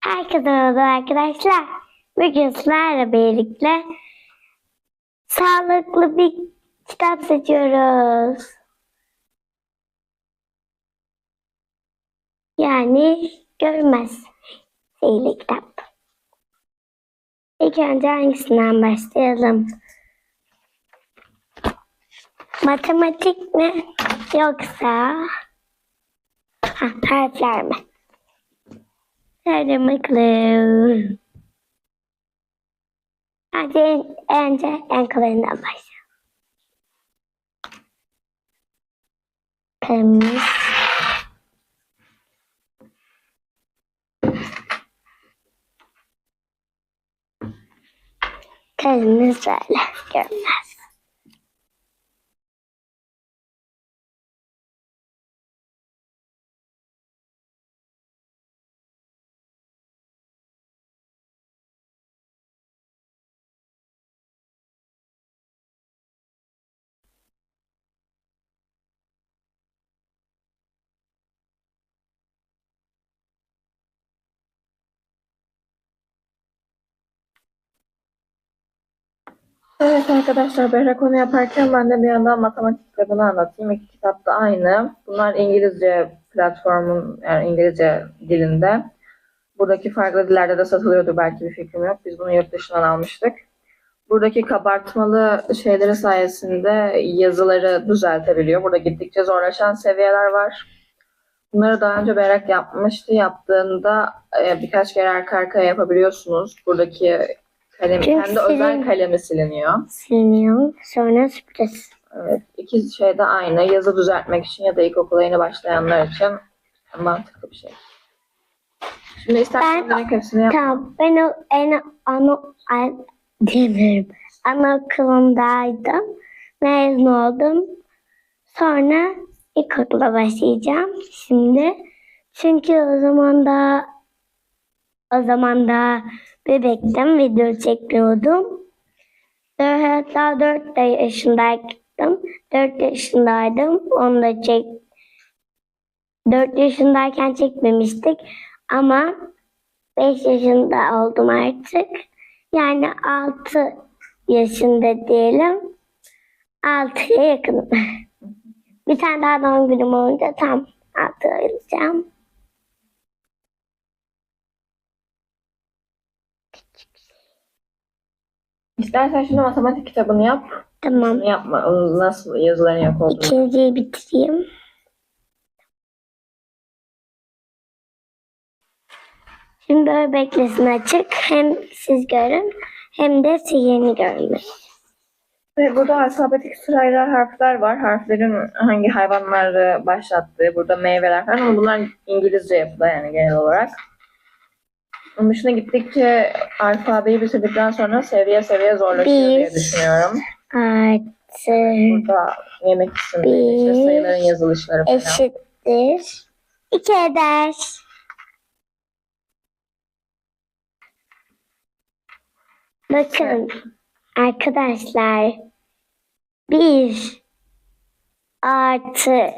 Herkese merhaba arkadaşlar. Bugün sizlerle birlikte sağlıklı bir kitap seçiyoruz. Yani görmez sihirli kitap. İlk önce hangisinden başlayalım? Matematik mi yoksa ha, harfler mi? Hadi bakalım. Hadi en- önce en kolayından başlayalım. Temiz. Kırmızı öyle görünmez. Arkadaşlar Behra konu yaparken ben de bir yandan matematik kitabını anlatayım. İki kitap da aynı. Bunlar İngilizce platformun yani İngilizce dilinde. Buradaki farklı dillerde de satılıyordu belki bir fikrim yok. Biz bunu yurt dışından almıştık. Buradaki kabartmalı şeyleri sayesinde yazıları düzeltebiliyor. Burada gittikçe zorlaşan seviyeler var. Bunları daha önce Berrak yapmıştı. Yaptığında e, birkaç kere arka arkaya yapabiliyorsunuz. Buradaki kalem, Çünkü kendi özel silin- kalemi siliniyor. Siliniyor. Sonra sürpriz. Evet, iki şey de aynı. Yazı düzeltmek için ya da ilkokula yeni başlayanlar için mantıklı bir şey. Şimdi istersen Ben- direkt hepsini yap. Tamam. Ben o en ana an, demiyorum. Anaokulundaydım. Mezun oldum. Sonra ilkokula başlayacağım şimdi. Çünkü o zaman da o zaman da bebektim. Video çekmiyordum. Dö- Hatta 4 yaşındaydım. 4 yaşındaydım. Onu da çek 4 yaşındayken çekmemiştik. Ama 5 yaşında oldum artık. Yani 6 yaşında diyelim. 6'ya yakınım. Bir tane daha doğum günüm olunca tam 6 olacağım. İstersen şimdi matematik kitabını yap. Tamam. Yapma. Onun nasıl yazıların yok olduğunu. İkinciyi bitireyim. Şimdi böyle beklesin açık. Hem siz görün hem de sihirini görün. Ve burada alfabetik sırayla harfler var. Harflerin hangi hayvanları başlattığı, burada meyveler falan ama bunlar İngilizce yapıda yani genel olarak. Dışında gittikçe alfabeyi bitirdikten sonra seviye seviye zorlaşıyor diye düşünüyorum. Artı Burada yemek isimleri, işte sayıların yazılışları falan. eşittir. İki eder. Bakın arkadaşlar bir artı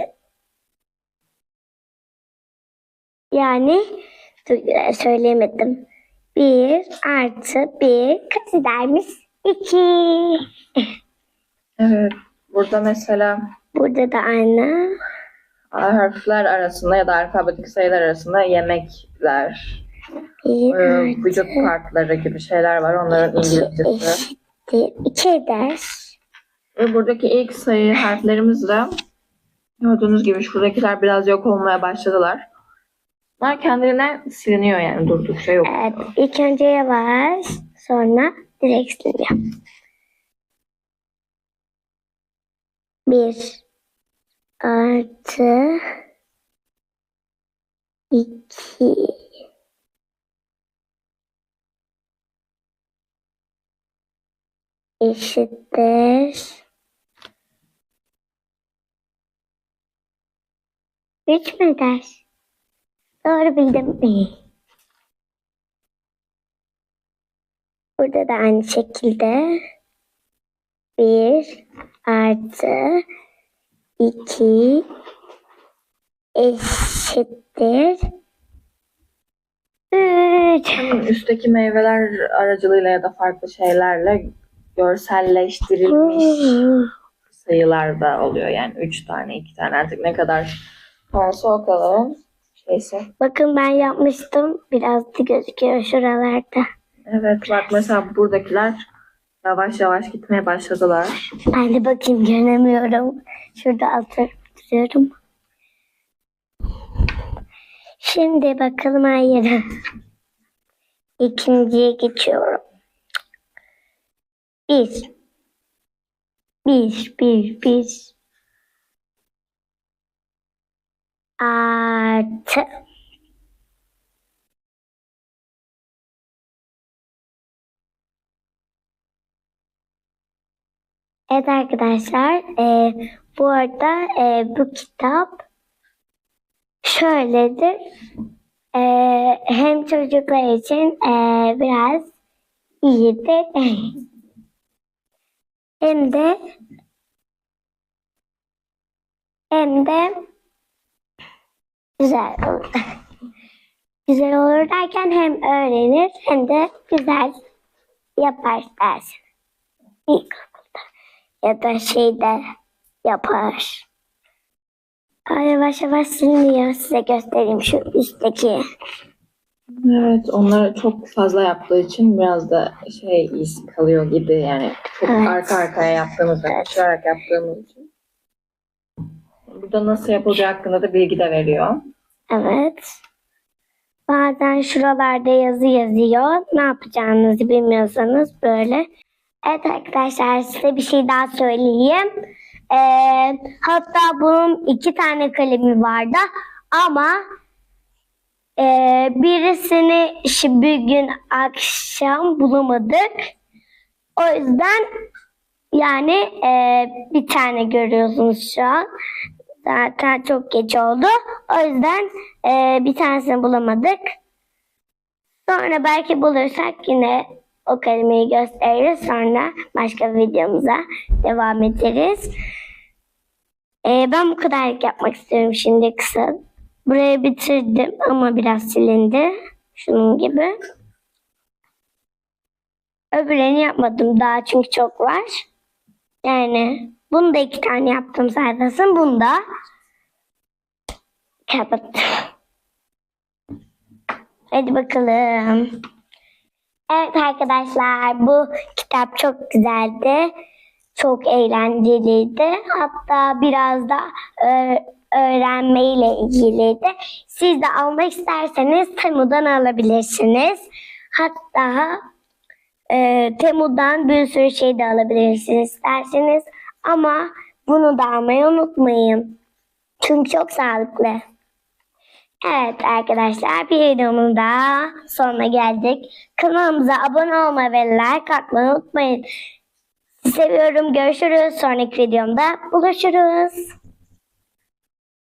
yani söyleyemedim. Bir artı bir kaç edermiş? İki. Evet. Burada mesela Burada da aynı. harfler arasında ya da alfabetik sayılar arasında yemekler, Bir e, artı vücut partları gibi şeyler var. Onların iki İngilizcesi. eşittir. İki eder. Ve buradaki ilk sayı harflerimiz de gördüğünüz gibi şuradakiler biraz yok olmaya başladılar. Bunlar kendine siliniyor yani durdukça yok. Evet, ilk önce yavaş, sonra direkt sileceğim. Bir artı iki eşittir üç mü eder? Doğru bildim? Burada da aynı şekilde bir artı iki eşittir üç. Bakın. Üstteki meyveler aracılığıyla ya da farklı şeylerle görselleştirilmiş sayılar da oluyor. Yani 3 tane, 2 tane artık ne kadar varsa o kadar şeyse. Bakın ben yapmıştım. Biraz da gözüküyor şuralarda. Evet bak mesela buradakiler yavaş yavaş gitmeye başladılar. Ben de bakayım göremiyorum. Şurada atıyorum. Şimdi bakalım hayır. İkinciye geçiyorum. Bir. Bir, bir, bir. Artı. Evet arkadaşlar, e, bu arada e, bu kitap şöyledir. E, hem çocuklar için e, biraz iyidir. hem de hem de güzel olur. güzel olur derken hem öğrenir hem de güzel yapar dersin. İlkokulda ya da şeyde yapar. Aa, yavaş yavaş siliniyor. Size göstereyim şu üstteki. Evet onlar çok fazla yaptığı için biraz da şey iz kalıyor gibi yani çok Evet. arka arkaya yaptığımız ve Evet. koşarak yaptığımız için. Burada nasıl yapılacağı hakkında da bilgi de veriyor. Evet. Bazen şuralarda yazı yazıyor. Ne yapacağınızı bilmiyorsanız böyle. Evet arkadaşlar size bir şey daha söyleyeyim. Ee, hatta bunun iki tane kalemi vardı ama e, birisini bir gün akşam bulamadık. O yüzden yani e, bir tane görüyorsunuz şu an. Zaten çok geç oldu. O yüzden e, bir tanesini bulamadık. Sonra belki bulursak yine o kelimeyi gösteririz. Sonra başka videomuza devam ederiz. E, ben bu kadarlık yapmak istiyorum şimdi kısa. Burayı bitirdim ama biraz silindi. Şunun gibi. Öbürlerini yapmadım daha çünkü çok var. Yani bunu da iki tane yaptım zaten. Bunu da kapattım. Hadi bakalım. Evet arkadaşlar bu kitap çok güzeldi. Çok eğlenceliydi. Hatta biraz da öğrenmeyle ilgiliydi. Siz de almak isterseniz Temu'dan alabilirsiniz. Hatta e, Temu'dan bir sürü şey de alabilirsiniz isterseniz. Ama bunu da almayı unutmayın. Çünkü çok sağlıklı. Evet arkadaşlar bir videomun daha sonuna geldik. Kanalımıza abone olmayı ve like atmayı unutmayın. Sizi seviyorum. Görüşürüz. Sonraki videomda buluşuruz.